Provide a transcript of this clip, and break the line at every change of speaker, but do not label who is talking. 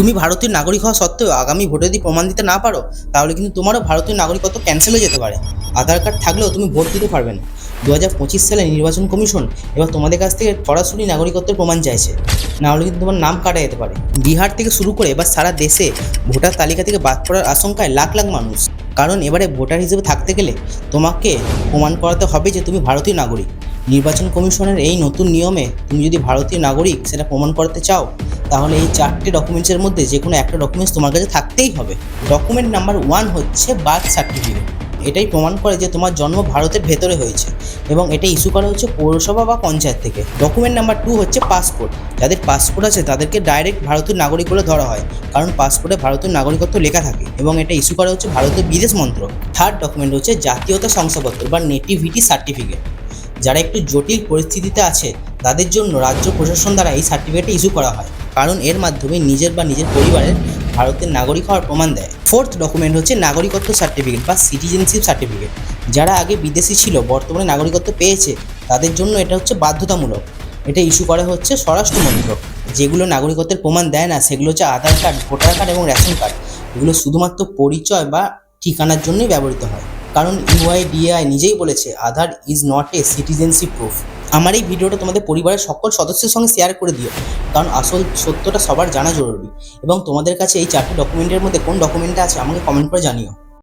তুমি ভারতীয় নাগরিক হওয়া সত্ত্বেও আগামী ভোটে যদি প্রমাণ দিতে না পারো, তাহলে কিন্তু তোমারও ভারতীয় নাগরিকত্ব ক্যান্সেল হয়ে যেতে পারে। আধার কার্ড থাকলেও তুমি ভোট দিতে পারবে না। দু হাজার পঁচিশ সালে নির্বাচন কমিশন এবার তোমাদের কাছ থেকে সরাসরি নাগরিকত্বের প্রমাণ চাইছে। না হলে কিন্তু তোমার নাম কাটা যেতে পারে। বিহার থেকে শুরু করে এবার সারা দেশে ভোটার তালিকা থেকে বাদ পড়ার আশঙ্কায় লাখ লাখ মানুষ। কারণ এবারে ভোটার হিসেবে থাকতে গেলে তোমাকে প্রমাণ করাতে হবে যে তুমি ভারতীয় নাগরিক। নির্বাচন কমিশনের এই নতুন নিয়মে তুমি যদি ভারতীয় নাগরিক সেটা প্রমাণ করতে চাও তাহলে এই চারটে ডকুমেন্টসের মধ্যে যে কোনো একটা ডকুমেন্টস তোমার কাছে থাকতেই হবে। ডকুমেন্ট নাম্বার ওয়ান হচ্ছে বার্থ সার্টিফিকেট এটাই প্রমাণ করে যে তোমার জন্ম ভারতের ভেতরে হয়েছে এবং এটা ইস্যু করা হচ্ছে পৌরসভা বা পঞ্চায়েত থেকে। ডকুমেন্ট নাম্বার টু হচ্ছে পাসপোর্ট যাদের পাসপোর্ট আছে তাদেরকে ডাইরেক্ট ভারতীয় নাগরিক বলে ধরা হয়, কারণ পাসপোর্টে ভারতীয় নাগরিকত্ব লেখা থাকে এবং এটা ইস্যু করা হচ্ছে ভারতের বিদেশ মন্ত্রক থার্ড ডকুমেন্ট হচ্ছে জাতীয়তা শংসাপত্র বা নেটিভিটি সার্টিফিকেট যারা একটু জটিল পরিস্থিতিতে আছে, তাদের জন্য রাজ্য প্রশাসন দ্বারা এই সার্টিফিকেট ইস্যু করা হয়। কারণ এর মাধ্যমে নিজের বা নিজের পরিবারের ভারতের নাগরিক হওয়ার প্রমাণ দেয়। ফোর্থ ডকুমেন্ট হচ্ছে নাগরিকত্ব সার্টিফিকেট বা সিটিজেনশিপ সার্টিফিকেট যারা আগে বিদেশি ছিল, বর্তমানে নাগরিকত্ব পেয়েছে, তাদের জন্য এটা হচ্ছে বাধ্যতামূলক। এটা ইস্যু করা হচ্ছে স্বরাষ্ট্র মন্ত্রক। যেগুলো নাগরিকত্বের প্রমাণ দেয় না, সেগুলো হচ্ছে আধার কার্ড, ভোটার কার্ড এবং রেশন কার্ড। এগুলো শুধুমাত্র পরিচয় বা ঠিকানার জন্যই ব্যবহৃত হয়। কারণ ইউআইডিএআই নিজেই বলেছে, Aadhaar is not a citizenship proof আমার এই ভিডিওটা তোমাদের পরিবারের সকল সদস্যের সঙ্গে শেয়ার করে দিও। কারণ আসল সত্যটা সবার জানা জরুরি। এবং তোমাদের কাছে এই চারটি ডকুমেন্টের মধ্যে কোন ডকুমেন্টটা আছে আমাকে কমেন্ট করে জানিও।